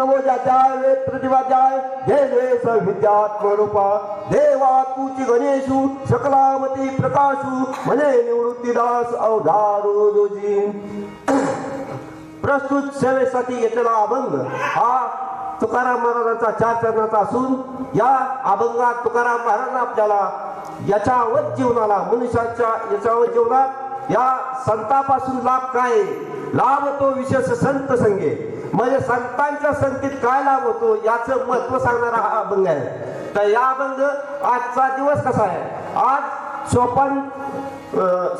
नमो जात्याय प्रतिभा जाय हे जय रूपा देवा तुची गणेशू सकलावती प्रकाशू म्हणे निवृत्तीदास अवधारो रोजी प्रस्तुत सेवेसाठी घेतलेला अभंग हा तुकाराम महाराजांचा चार चरणाचा असून या अभंगात तुकाराम महाराज आपल्याला याच्यावर जीवनाला मनुष्याच्या याच्यावर जीवनात या संतापासून लाभ काय? आहे? लाभ तो विशेष संत संगे म्हणजे संतांच्या संगतीत काय लाभ होतो याचं महत्त्व सांगणारा हा अभंग आहे. तर या अभंग आजचा दिवस कसा आहे? आज सोपान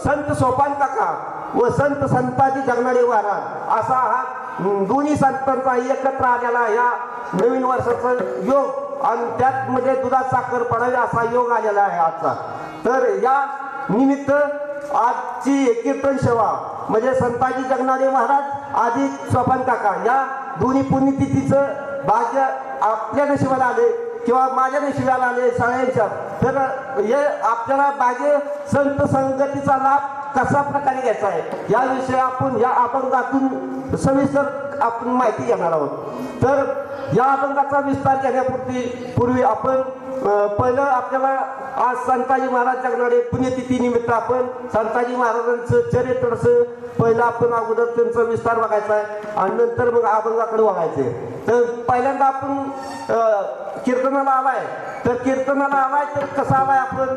संत सोपान काका व संत संताची जगणारे महाराज असा हा दोन्ही संतांचा एकत्र आलेला या नवीन वर्षाचा योग आणि त्यात म्हणजे दुधात साखर पडावी असा योग आलेला आहे आजचा. तर या निमित्त आजची कीर्तन सेवा म्हणजे संताजी जगणारे महाराज आधी सोपान काका या दोन्ही पुण्यतिथीचं भाग्य आपल्या नशिबाला आले किंवा माझ्या नशिबाला आले सगळ्यांच्या. तर हे आपल्याला भाग्य संत संगतीचा लाभ कशा प्रकारे घ्यायचा आहे? याविषयी आपण या अभंगातून सविस्तर आपण माहिती घेणार आहोत. तर या अभंगाचा विस्तार घेण्यापूर्वी पूर्वी आपण पहिलं आपल्याला आज संताजी महाराज जगणारे पुण्यतिथी निमित्त आपण संताजी महाराजांचं चरित्रचं पहिलं आपण अगोदर त्यांचा विस्तार बघायचा आहे आणि नंतर मग अभंगाकडे बघायचे तर पहिल्यांदा आपण कीर्तनाला आलाय. तर कीर्तनाला आलाय तर कसा आलाय आपण?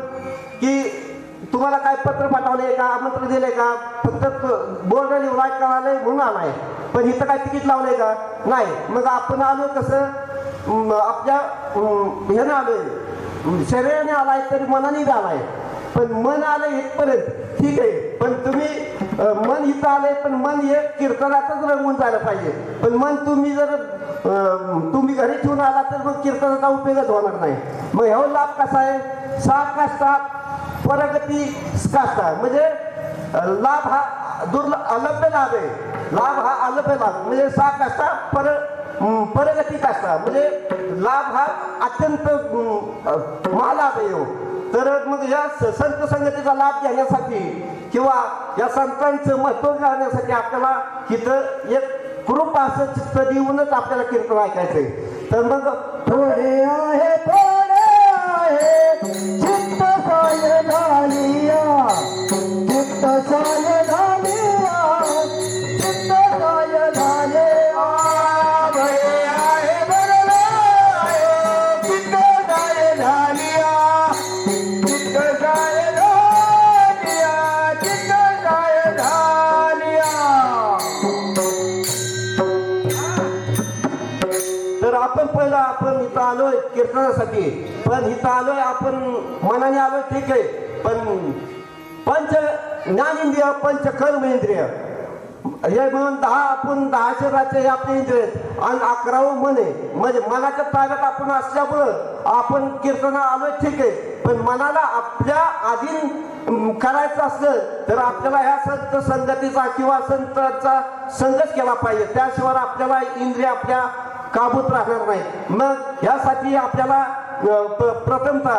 की तुम्हाला काय पत्र पाठवले का? आमंत्रण दिले का? फक्त बोर्ड लिहून करायला म्हणून आलाय. पण इथं काय तिकीट लावलंय का? नाही. मग आपण आलो कसं? आपल्या अं, ह्यानं आलोय. शरीराने आलाय तरी मनाने आलाय. पण मन आलं इथपर्यंत. ठीक आहे. पण तुम्ही मन इथं आलंय पण मन हे कीर्तनातच रंगून जायला पाहिजे. पण मन तुम्ही जर तुम्ही घरी ठेवून आला तर मग कीर्तनाचा उपयोगच होणार नाही. मग ह्या लाभ कसा आहे? सात का सात? परगती स्कास्ता. म्हणजे लाभ हा दुर्ल अलभ्य लाभ. आहे लाभ हा अलभ्य लाभ. म्हणजे सा कास्ता पर परगती काष्टा कास्ता. म्हणजे लाभ हा अत्यंत महालाभ आहे हो. तर मग या स- संत संगतीचा लाभ घेण्यासाठी किंवा या संतांचं महत्त्व जाण्यासाठी आपल्याला इथं एक कृपा असं चित्त देऊनच आपल्याला कीर्तन ऐकायचंय. तर मग थोडे आहे थोडे आहे आपण आपण इथं आलोय कीर्तनासाठी. पण इथं आलोय आपण मनाने आलोय ठीक आहे. पण पंच ज्ञानेंद्रिय पंच कर्म इंद्रिय. हे म्हणून दहा आपण दहा शरीराचे हे आपले इंद्रिय आहेत. आणि अकरावं मन आहे. म्हणजे मनाच्या ताब्यात आपण असल्यामुळं आपण कीर्तना आलोय ठीक आहे. पण मनाला आपल्या आधी करायचं असलं तर आपल्याला ह्या संत संगतीचा किंवा संतांचा संगत केला पाहिजे. त्याशिवाय आपल्याला इंद्रिय आपल्या काबूत राहणार नाही. मग यासाठी आपल्याला प- प्रथमतः